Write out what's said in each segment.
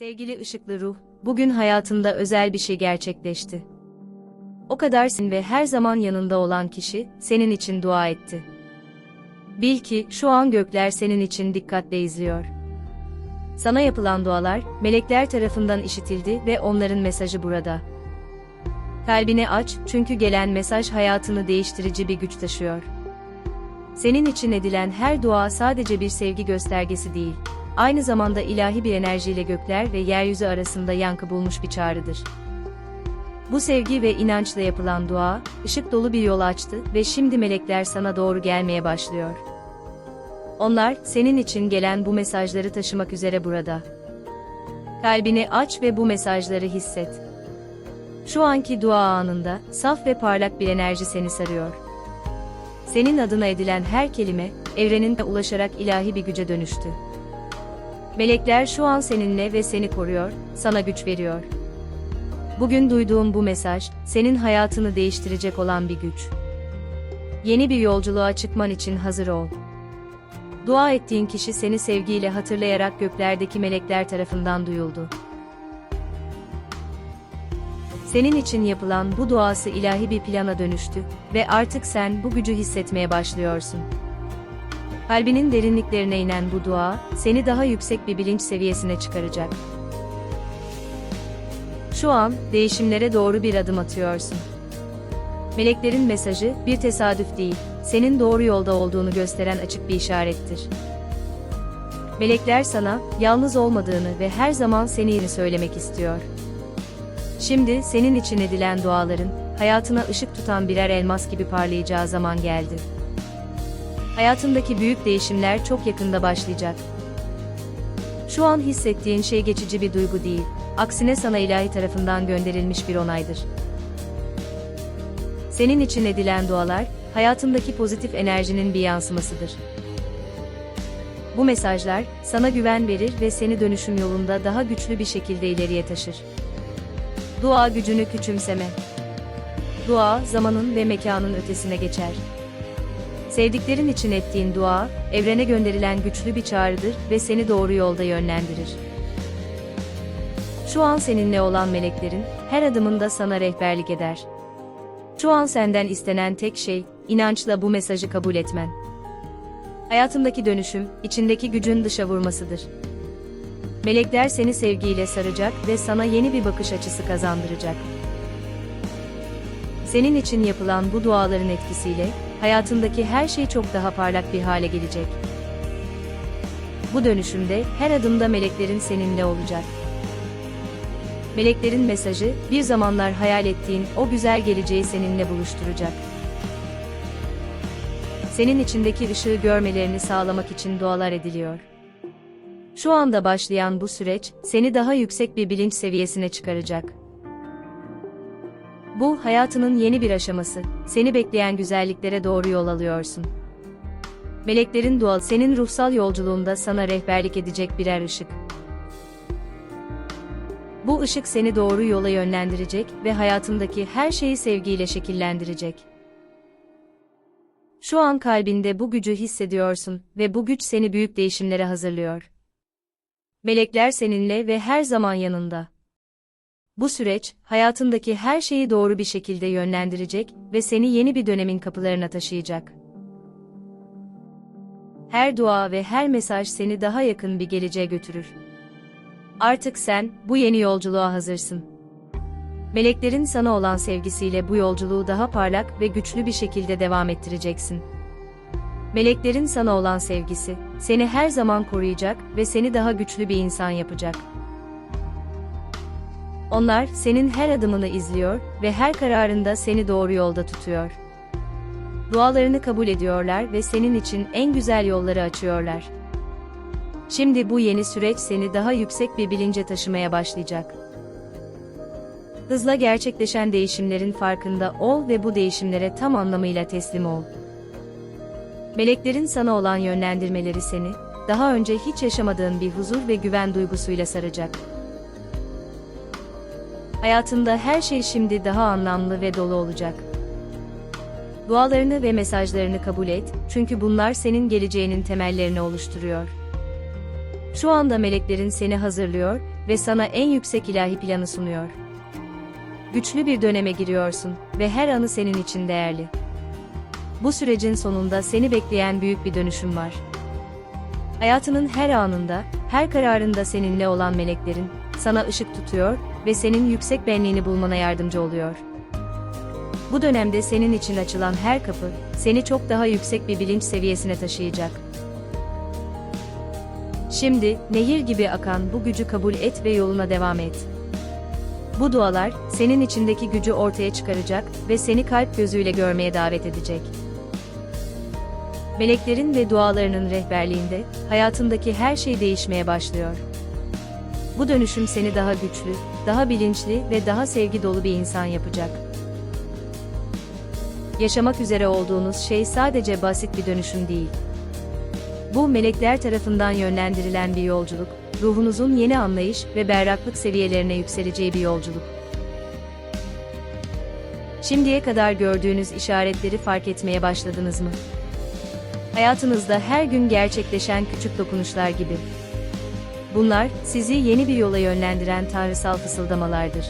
Sevgili ışıklı ruh, bugün hayatında özel bir şey gerçekleşti. O kadarsın ve her zaman yanında olan kişi, senin için dua etti. Bil ki, şu an gökler senin için dikkatle izliyor. Sana yapılan dualar, melekler tarafından işitildi ve onların mesajı burada. Kalbini aç, çünkü gelen mesaj hayatını değiştirici bir güç taşıyor. Senin için edilen her dua sadece bir sevgi göstergesi değil, aynı zamanda ilahi bir enerjiyle gökler ve yeryüzü arasında yankı bulmuş bir çağrıdır. Bu sevgi ve inançla yapılan dua, ışık dolu bir yol açtı ve şimdi melekler sana doğru gelmeye başlıyor. Onlar, senin için gelen bu mesajları taşımak üzere burada. Kalbini aç ve bu mesajları hisset. Şu anki dua anında, saf ve parlak bir enerji seni sarıyor. Senin adına edilen her kelime, evrenin ulaşarak ilahi bir güce dönüştü. Melekler şu an seninle ve seni koruyor, sana güç veriyor. Bugün duyduğum bu mesaj, senin hayatını değiştirecek olan bir güç. Yeni bir yolculuğa çıkman için hazır ol. Dua ettiğin kişi seni sevgiyle hatırlayarak göklerdeki melekler tarafından duyuldu. Senin için yapılan bu duası ilahi bir plana dönüştü ve artık sen bu gücü hissetmeye başlıyorsun. Kalbinin derinliklerine inen bu dua, seni daha yüksek bir bilinç seviyesine çıkaracak. Şu an, değişimlere doğru bir adım atıyorsun. Meleklerin mesajı, bir tesadüf değil, senin doğru yolda olduğunu gösteren açık bir işarettir. Melekler sana, yalnız olmadığını ve her zaman seni söylemek istiyor. Şimdi, senin için edilen duaların, hayatına ışık tutan birer elmas gibi parlayacağı zaman geldi. Hayatındaki büyük değişimler çok yakında başlayacak. Şu an hissettiğin şey geçici bir duygu değil, aksine sana ilahi tarafından gönderilmiş bir onaydır. Senin için edilen dualar, hayatındaki pozitif enerjinin bir yansımasıdır. Bu mesajlar, sana güven verir ve seni dönüşüm yolunda daha güçlü bir şekilde ileriye taşır. Dua gücünü küçümseme. Dua, zamanın ve mekanın ötesine geçer. Sevdiklerin için ettiğin dua, evrene gönderilen güçlü bir çağrıdır ve seni doğru yolda yönlendirir. Şu an seninle olan meleklerin, her adımında sana rehberlik eder. Şu an senden istenen tek şey, inançla bu mesajı kabul etmen. Hayatındaki dönüşüm, içindeki gücün dışa vurmasıdır. Melekler seni sevgiyle saracak ve sana yeni bir bakış açısı kazandıracak. Senin için yapılan bu duaların etkisiyle, hayatındaki her şey çok daha parlak bir hale gelecek. Bu dönüşümde, her adımda meleklerin seninle olacak. Meleklerin mesajı, bir zamanlar hayal ettiğin o güzel geleceği seninle buluşturacak. Senin içindeki ışığı görmelerini sağlamak için dualar ediliyor. Şu anda başlayan bu süreç, seni daha yüksek bir bilinç seviyesine çıkaracak. Bu, hayatının yeni bir aşaması, seni bekleyen güzelliklere doğru yol alıyorsun. Meleklerin dual senin ruhsal yolculuğunda sana rehberlik edecek birer ışık. Bu ışık seni doğru yola yönlendirecek ve hayatındaki her şeyi sevgiyle şekillendirecek. Şu an kalbinde bu gücü hissediyorsun ve bu güç seni büyük değişimlere hazırlıyor. Melekler seninle ve her zaman yanında. Bu süreç, hayatındaki her şeyi doğru bir şekilde yönlendirecek ve seni yeni bir dönemin kapılarına taşıyacak. Her dua ve her mesaj seni daha yakın bir geleceğe götürür. Artık sen, bu yeni yolculuğa hazırsın. Meleklerin sana olan sevgisiyle bu yolculuğu daha parlak ve güçlü bir şekilde devam ettireceksin. Meleklerin sana olan sevgisi, seni her zaman koruyacak ve seni daha güçlü bir insan yapacak. Onlar, senin her adımını izliyor ve her kararında seni doğru yolda tutuyor. Dualarını kabul ediyorlar ve senin için en güzel yolları açıyorlar. Şimdi bu yeni süreç seni daha yüksek bir bilince taşımaya başlayacak. Hızla gerçekleşen değişimlerin farkında ol ve bu değişimlere tam anlamıyla teslim ol. Meleklerin sana olan yönlendirmeleri seni, daha önce hiç yaşamadığın bir huzur ve güven duygusuyla saracak. Hayatında her şey şimdi daha anlamlı ve dolu olacak. Dualarını ve mesajlarını kabul et, çünkü bunlar senin geleceğinin temellerini oluşturuyor. Şu anda meleklerin seni hazırlıyor ve sana en yüksek ilahi planı sunuyor. Güçlü bir döneme giriyorsun ve her anı senin için değerli. Bu sürecin sonunda seni bekleyen büyük bir dönüşüm var. Hayatının her anında, her kararında seninle olan meleklerin sana ışık tutuyor ve senin yüksek benliğini bulmana yardımcı oluyor. Bu dönemde senin için açılan her kapı seni çok daha yüksek bir bilinç seviyesine taşıyacak. Şimdi nehir gibi akan bu gücü kabul et ve yoluna devam et. Bu dualar senin içindeki gücü ortaya çıkaracak ve seni kalp gözüyle görmeye davet edecek. Meleklerin ve dualarının rehberliğinde hayatındaki her şey değişmeye başlıyor. Bu dönüşüm seni daha güçlü, daha bilinçli ve daha sevgi dolu bir insan yapacak. Yaşamak üzere olduğunuz şey sadece basit bir dönüşüm değil. Bu melekler tarafından yönlendirilen bir yolculuk, ruhunuzun yeni anlayış ve berraklık seviyelerine yükseleceği bir yolculuk. Şimdiye kadar gördüğünüz işaretleri fark etmeye başladınız mı? Hayatınızda her gün gerçekleşen küçük dokunuşlar gibi. Bunlar, sizi yeni bir yola yönlendiren tanrısal fısıldamalardır.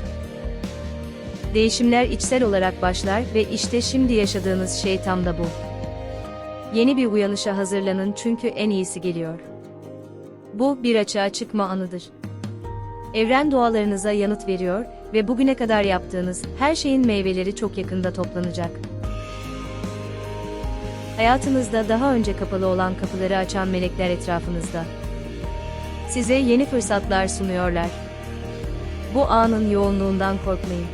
Değişimler içsel olarak başlar ve işte şimdi yaşadığınız şey tam da bu. Yeni bir uyanışa hazırlanın çünkü en iyisi geliyor. Bu bir açığa çıkma anıdır. Evren dualarınıza yanıt veriyor ve bugüne kadar yaptığınız her şeyin meyveleri çok yakında toplanacak. Hayatınızda daha önce kapalı olan kapıları açan melekler etrafınızda. Size yeni fırsatlar sunuyorlar. Bu anın yoğunluğundan korkmayın.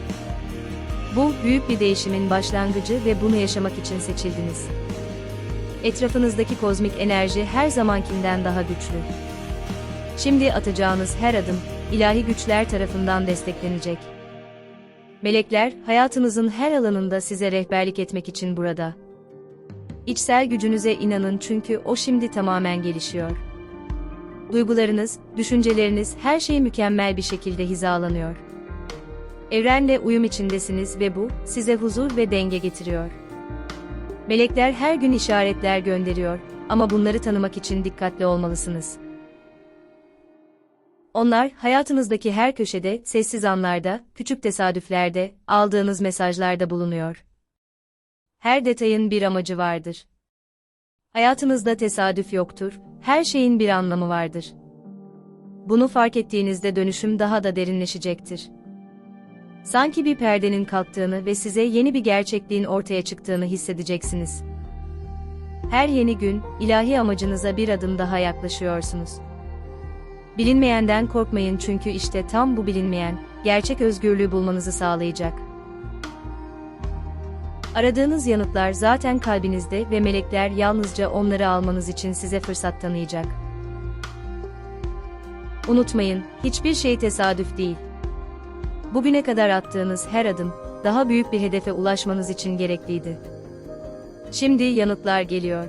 Bu büyük bir değişimin başlangıcı ve bunu yaşamak için seçildiniz. Etrafınızdaki kozmik enerji her zamankinden daha güçlü. Şimdi atacağınız her adım ilahi güçler tarafından desteklenecek. Melekler hayatınızın her alanında size rehberlik etmek için burada. İçsel gücünüze inanın çünkü o şimdi tamamen gelişiyor. Duygularınız, düşünceleriniz her şey mükemmel bir şekilde hizalanıyor. Evrenle uyum içindesiniz ve bu size huzur ve denge getiriyor. Melekler her gün işaretler gönderiyor ama bunları tanımak için dikkatli olmalısınız. Onlar hayatınızdaki her köşede, sessiz anlarda, küçük tesadüflerde, aldığınız mesajlarda bulunuyor. Her detayın bir amacı vardır. Hayatınızda tesadüf yoktur, her şeyin bir anlamı vardır. Bunu fark ettiğinizde dönüşüm daha da derinleşecektir. Sanki bir perdenin kalktığını ve size yeni bir gerçekliğin ortaya çıktığını hissedeceksiniz. Her yeni gün, ilahi amacınıza bir adım daha yaklaşıyorsunuz. Bilinmeyenden korkmayın çünkü işte tam bu bilinmeyen, gerçek özgürlüğü bulmanızı sağlayacak. Aradığınız yanıtlar zaten kalbinizde ve melekler yalnızca onları almanız için size fırsat tanıyacak. Unutmayın, hiçbir şey tesadüf değil. Bugüne kadar attığınız her adım, daha büyük bir hedefe ulaşmanız için gerekliydi. Şimdi yanıtlar geliyor.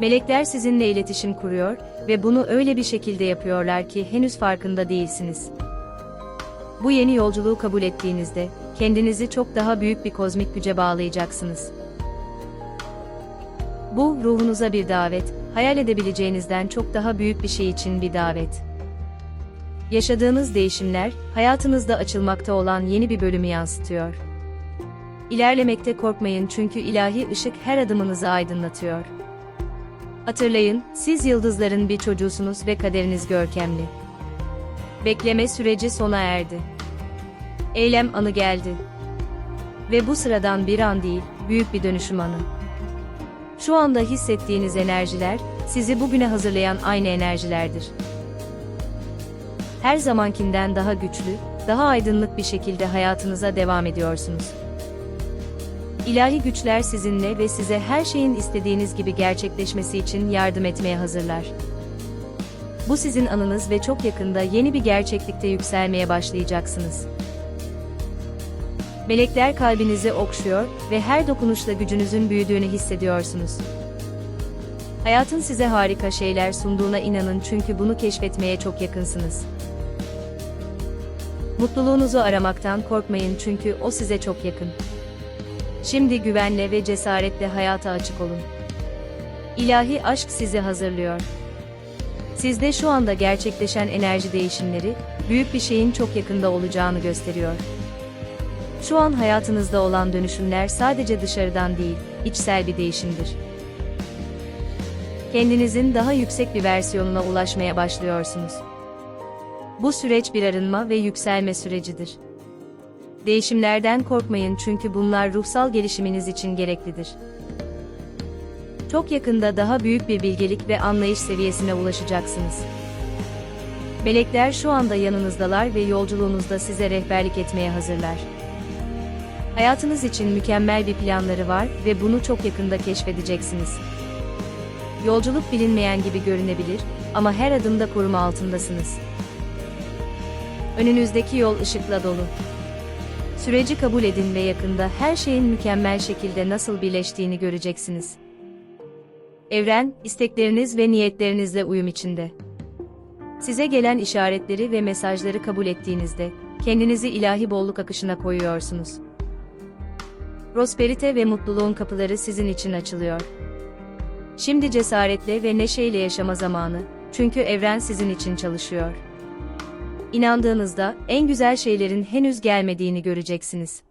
Melekler sizinle iletişim kuruyor ve bunu öyle bir şekilde yapıyorlar ki henüz farkında değilsiniz. Bu yeni yolculuğu kabul ettiğinizde, kendinizi çok daha büyük bir kozmik güce bağlayacaksınız. Bu, ruhunuza bir davet, hayal edebileceğinizden çok daha büyük bir şey için bir davet. Yaşadığınız değişimler, hayatınızda açılmakta olan yeni bir bölümü yansıtıyor. İlerlemekte korkmayın çünkü ilahi ışık her adımınızı aydınlatıyor. Hatırlayın, siz yıldızların bir çocuğusunuz ve kaderiniz görkemli. Bekleme süreci sona erdi. Eylem anı geldi. Ve bu sıradan bir an değil, büyük bir dönüşüm anı. Şu anda hissettiğiniz enerjiler, sizi bugüne hazırlayan aynı enerjilerdir. Her zamankinden daha güçlü, daha aydınlık bir şekilde hayatınıza devam ediyorsunuz. İlahi güçler sizinle ve size her şeyin istediğiniz gibi gerçekleşmesi için yardım etmeye hazırlar. Bu sizin anınız ve çok yakında yeni bir gerçeklikte yükselmeye başlayacaksınız. Melekler kalbinizi okşuyor ve her dokunuşla gücünüzün büyüdüğünü hissediyorsunuz. Hayatın size harika şeyler sunduğuna inanın çünkü bunu keşfetmeye çok yakınsınız. Mutluluğunuzu aramaktan korkmayın çünkü o size çok yakın. Şimdi güvenle ve cesaretle hayata açık olun. İlahi aşk sizi hazırlıyor. Sizde şu anda gerçekleşen enerji değişimleri, büyük bir şeyin çok yakında olacağını gösteriyor. Şu an hayatınızda olan dönüşümler sadece dışarıdan değil, içsel bir değişimdir. Kendinizin daha yüksek bir versiyonuna ulaşmaya başlıyorsunuz. Bu süreç bir arınma ve yükselme sürecidir. Değişimlerden korkmayın çünkü bunlar ruhsal gelişiminiz için gereklidir. Çok yakında daha büyük bir bilgelik ve anlayış seviyesine ulaşacaksınız. Melekler şu anda yanınızdalar ve yolculuğunuzda size rehberlik etmeye hazırlar. Hayatınız için mükemmel bir planları var ve bunu çok yakında keşfedeceksiniz. Yolculuk bilinmeyen gibi görünebilir ama her adımda koruma altındasınız. Önünüzdeki yol ışıkla dolu. Süreci kabul edin ve yakında her şeyin mükemmel şekilde nasıl birleştiğini göreceksiniz. Evren, istekleriniz ve niyetlerinizle uyum içinde. Size gelen işaretleri ve mesajları kabul ettiğinizde, kendinizi ilahi bolluk akışına koyuyorsunuz. Prosperite ve mutluluğun kapıları sizin için açılıyor. Şimdi cesaretle ve neşeyle yaşama zamanı, çünkü evren sizin için çalışıyor. İnandığınızda en güzel şeylerin henüz gelmediğini göreceksiniz.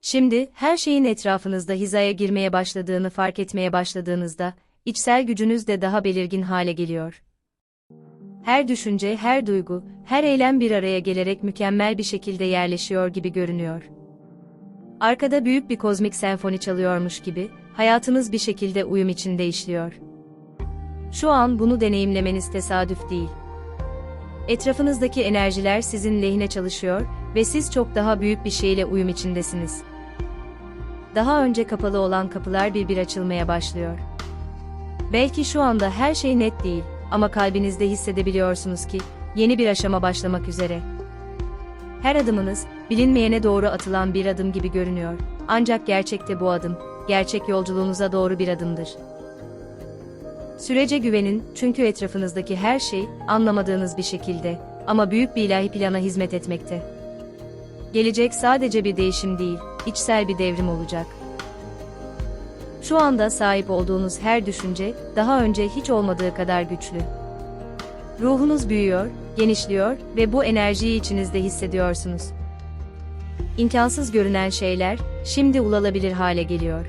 Şimdi her şeyin etrafınızda hizaya girmeye başladığını fark etmeye başladığınızda içsel gücünüz de daha belirgin hale geliyor. Her düşünce, her duygu, her eylem bir araya gelerek mükemmel bir şekilde yerleşiyor gibi görünüyor. Arkada büyük bir kozmik senfoni çalıyormuş gibi, hayatınız bir şekilde uyum içinde işliyor. Şu an bunu deneyimlemeniz tesadüf değil. Etrafınızdaki enerjiler sizin lehine çalışıyor ve siz çok daha büyük bir şeyle uyum içindesiniz. Daha önce kapalı olan kapılar bir bir açılmaya başlıyor. Belki şu anda her şey net değil ama kalbinizde hissedebiliyorsunuz ki yeni bir aşama başlamak üzere. Her adımınız bilinmeyene doğru atılan bir adım gibi görünüyor. Ancak gerçekte bu adım gerçek yolculuğunuza doğru bir adımdır. Sürece güvenin çünkü etrafınızdaki her şey anlamadığınız bir şekilde ama büyük bir ilahi plana hizmet etmekte. Gelecek sadece bir değişim değil, içsel bir devrim olacak. Şu anda sahip olduğunuz her düşünce daha önce hiç olmadığı kadar güçlü. Ruhunuz büyüyor, genişliyor ve bu enerjiyi içinizde hissediyorsunuz. İmkansız görünen şeyler şimdi ulaşılabilir hale geliyor.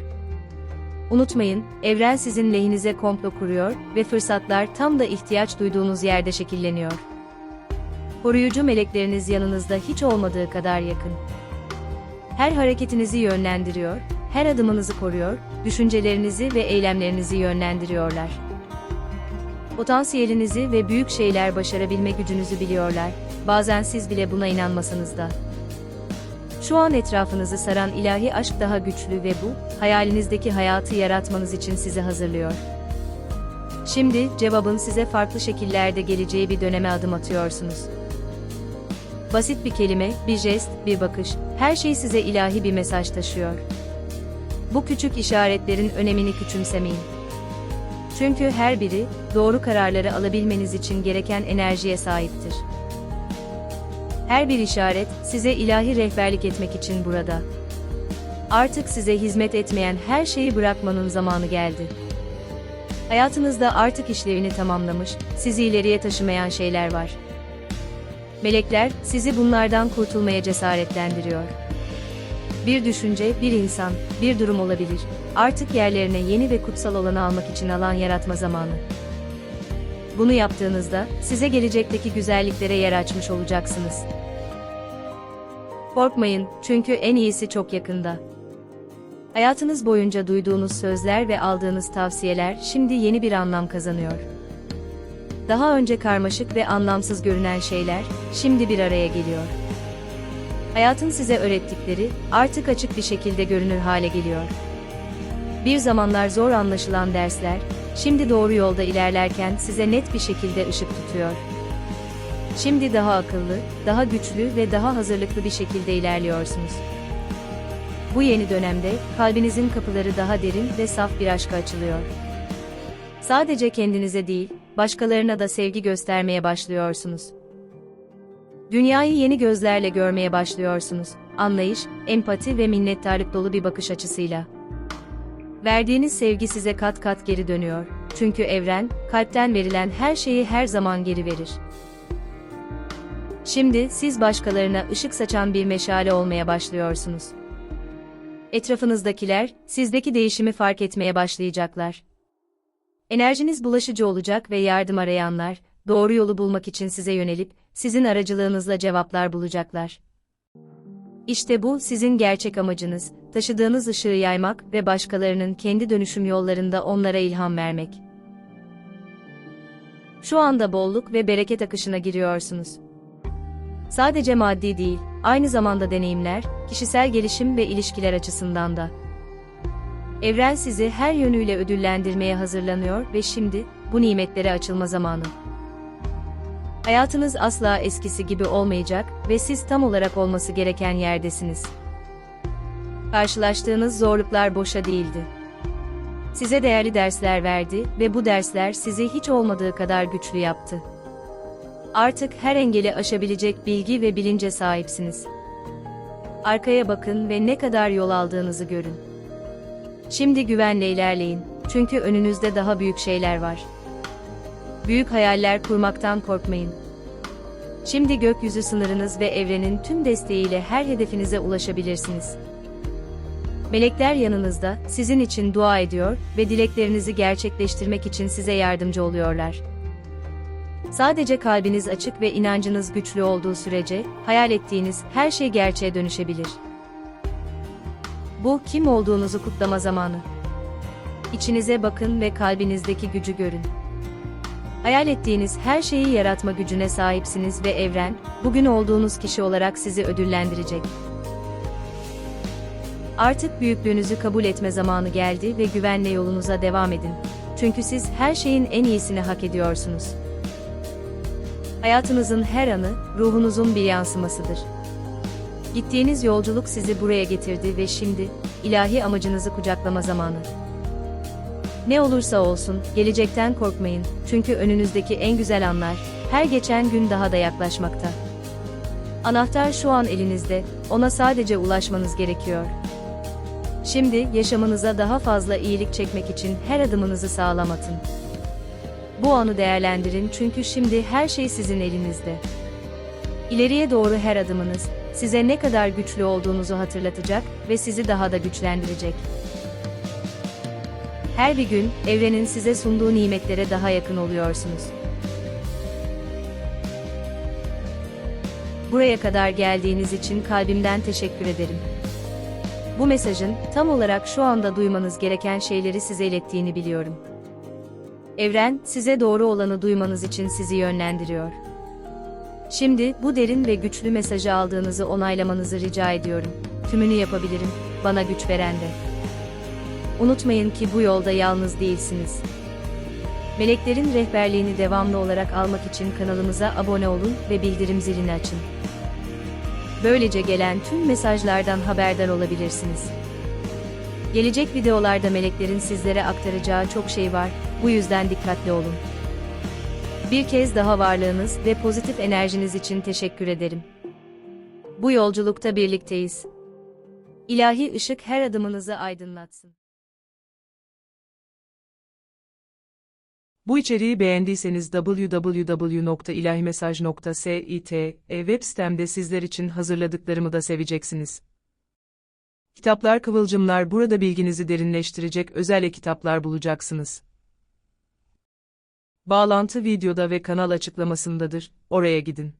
Unutmayın, evren sizin lehinize komplo kuruyor ve fırsatlar tam da ihtiyaç duyduğunuz yerde şekilleniyor. Koruyucu melekleriniz yanınızda hiç olmadığı kadar yakın. Her hareketinizi yönlendiriyor, her adımınızı koruyor, düşüncelerinizi ve eylemlerinizi yönlendiriyorlar. Potansiyelinizi ve büyük şeyler başarabilme gücünüzü biliyorlar, bazen siz bile buna inanmasanız da. Şu an etrafınızı saran ilahi aşk daha güçlü ve bu, hayalinizdeki hayatı yaratmanız için sizi hazırlıyor. Şimdi, cevabın size farklı şekillerde geleceği bir döneme adım atıyorsunuz. Basit bir kelime, bir jest, bir bakış, her şey size ilahi bir mesaj taşıyor. Bu küçük işaretlerin önemini küçümsemeyin. Çünkü her biri, doğru kararları alabilmeniz için gereken enerjiye sahiptir. Her bir işaret, size ilahi rehberlik etmek için burada. Artık size hizmet etmeyen her şeyi bırakmanın zamanı geldi. Hayatınızda artık işlevini tamamlamış, sizi ileriye taşımayan şeyler var. Melekler, sizi bunlardan kurtulmaya cesaretlendiriyor. Bir düşünce, bir insan, bir durum olabilir. Artık yerlerine yeni ve kutsal olanı almak için alan yaratma zamanı. Bunu yaptığınızda, size gelecekteki güzelliklere yer açmış olacaksınız. Korkmayın, çünkü en iyisi çok yakında. Hayatınız boyunca duyduğunuz sözler ve aldığınız tavsiyeler şimdi yeni bir anlam kazanıyor. Daha önce karmaşık ve anlamsız görünen şeyler, şimdi bir araya geliyor. Hayatın size öğrettikleri, artık açık bir şekilde görünür hale geliyor. Bir zamanlar zor anlaşılan dersler, şimdi doğru yolda ilerlerken size net bir şekilde ışık tutuyor. Şimdi daha akıllı, daha güçlü ve daha hazırlıklı bir şekilde ilerliyorsunuz. Bu yeni dönemde, kalbinizin kapıları daha derin ve saf bir aşka açılıyor. Sadece kendinize değil, başkalarına da sevgi göstermeye başlıyorsunuz. Dünyayı yeni gözlerle görmeye başlıyorsunuz. Anlayış, empati ve minnettarlık dolu bir bakış açısıyla. Verdiğiniz sevgi size kat kat geri dönüyor. Çünkü evren, kalpten verilen her şeyi her zaman geri verir. Şimdi siz başkalarına ışık saçan bir meşale olmaya başlıyorsunuz. Etrafınızdakiler, sizdeki değişimi fark etmeye başlayacaklar. Enerjiniz bulaşıcı olacak ve yardım arayanlar, doğru yolu bulmak için size yönelip, sizin aracılığınızla cevaplar bulacaklar. İşte bu sizin gerçek amacınız, taşıdığınız ışığı yaymak ve başkalarının kendi dönüşüm yollarında onlara ilham vermek. Şu anda bolluk ve bereket akışına giriyorsunuz. Sadece maddi değil, aynı zamanda deneyimler, kişisel gelişim ve ilişkiler açısından da. Evren sizi her yönüyle ödüllendirmeye hazırlanıyor ve şimdi bu nimetlere açılma zamanı. Hayatınız asla eskisi gibi olmayacak ve siz tam olarak olması gereken yerdesiniz. Karşılaştığınız zorluklar boşa değildi. Size değerli dersler verdi ve bu dersler sizi hiç olmadığı kadar güçlü yaptı. Artık her engeli aşabilecek bilgi ve bilince sahipsiniz. Arkaya bakın ve ne kadar yol aldığınızı görün. Şimdi güvenle ilerleyin, çünkü önünüzde daha büyük şeyler var. Büyük hayaller kurmaktan korkmayın. Şimdi gökyüzü sınırınız ve evrenin tüm desteğiyle her hedefinize ulaşabilirsiniz. Melekler yanınızda, sizin için dua ediyor ve dileklerinizi gerçekleştirmek için size yardımcı oluyorlar. Sadece kalbiniz açık ve inancınız güçlü olduğu sürece, hayal ettiğiniz her şey gerçeğe dönüşebilir. Bu, kim olduğunuzu kutlama zamanı. İçinize bakın ve kalbinizdeki gücü görün. Hayal ettiğiniz her şeyi yaratma gücüne sahipsiniz ve evren, bugün olduğunuz kişi olarak sizi ödüllendirecek. Artık büyüklüğünüzü kabul etme zamanı geldi ve güvenle yolunuza devam edin. Çünkü siz her şeyin en iyisini hak ediyorsunuz. Hayatınızın her anı, ruhunuzun bir yansımasıdır. Gittiğiniz yolculuk sizi buraya getirdi ve şimdi, ilahi amacınızı kucaklama zamanı. Ne olursa olsun, gelecekten korkmayın, çünkü önünüzdeki en güzel anlar, her geçen gün daha da yaklaşmakta. Anahtar şu an elinizde, ona sadece ulaşmanız gerekiyor. Şimdi, yaşamınıza daha fazla iyilik çekmek için her adımınızı sağlam atın. Bu anı değerlendirin çünkü şimdi her şey sizin elinizde. İleriye doğru her adımınız, size ne kadar güçlü olduğunuzu hatırlatacak ve sizi daha da güçlendirecek. Her bir gün, evrenin size sunduğu nimetlere daha yakın oluyorsunuz. Buraya kadar geldiğiniz için kalbimden teşekkür ederim. Bu mesajın, tam olarak şu anda duymanız gereken şeyleri size ilettiğini biliyorum. Evren, size doğru olanı duymanız için sizi yönlendiriyor. Şimdi, bu derin ve güçlü mesajı aldığınızı onaylamanızı rica ediyorum. Tümünü yapabilirim, bana güç veren de. Unutmayın ki bu yolda yalnız değilsiniz. Meleklerin rehberliğini devamlı olarak almak için kanalımıza abone olun ve bildirim zilini açın. Böylece gelen tüm mesajlardan haberdar olabilirsiniz. Gelecek videolarda meleklerin sizlere aktaracağı çok şey var, bu yüzden dikkatli olun. Bir kez daha varlığınız ve pozitif enerjiniz için teşekkür ederim. Bu yolculukta birlikteyiz. İlahi ışık her adımınızı aydınlatsın. Bu içeriği beğendiyseniz www.ilahimesaj.sit web sitemde sizler için hazırladıklarımı da seveceksiniz. Kitaplar Kıvılcımlar burada bilginizi derinleştirecek özel e-kitaplar bulacaksınız. Bağlantı videoda ve kanal açıklamasındadır, oraya gidin.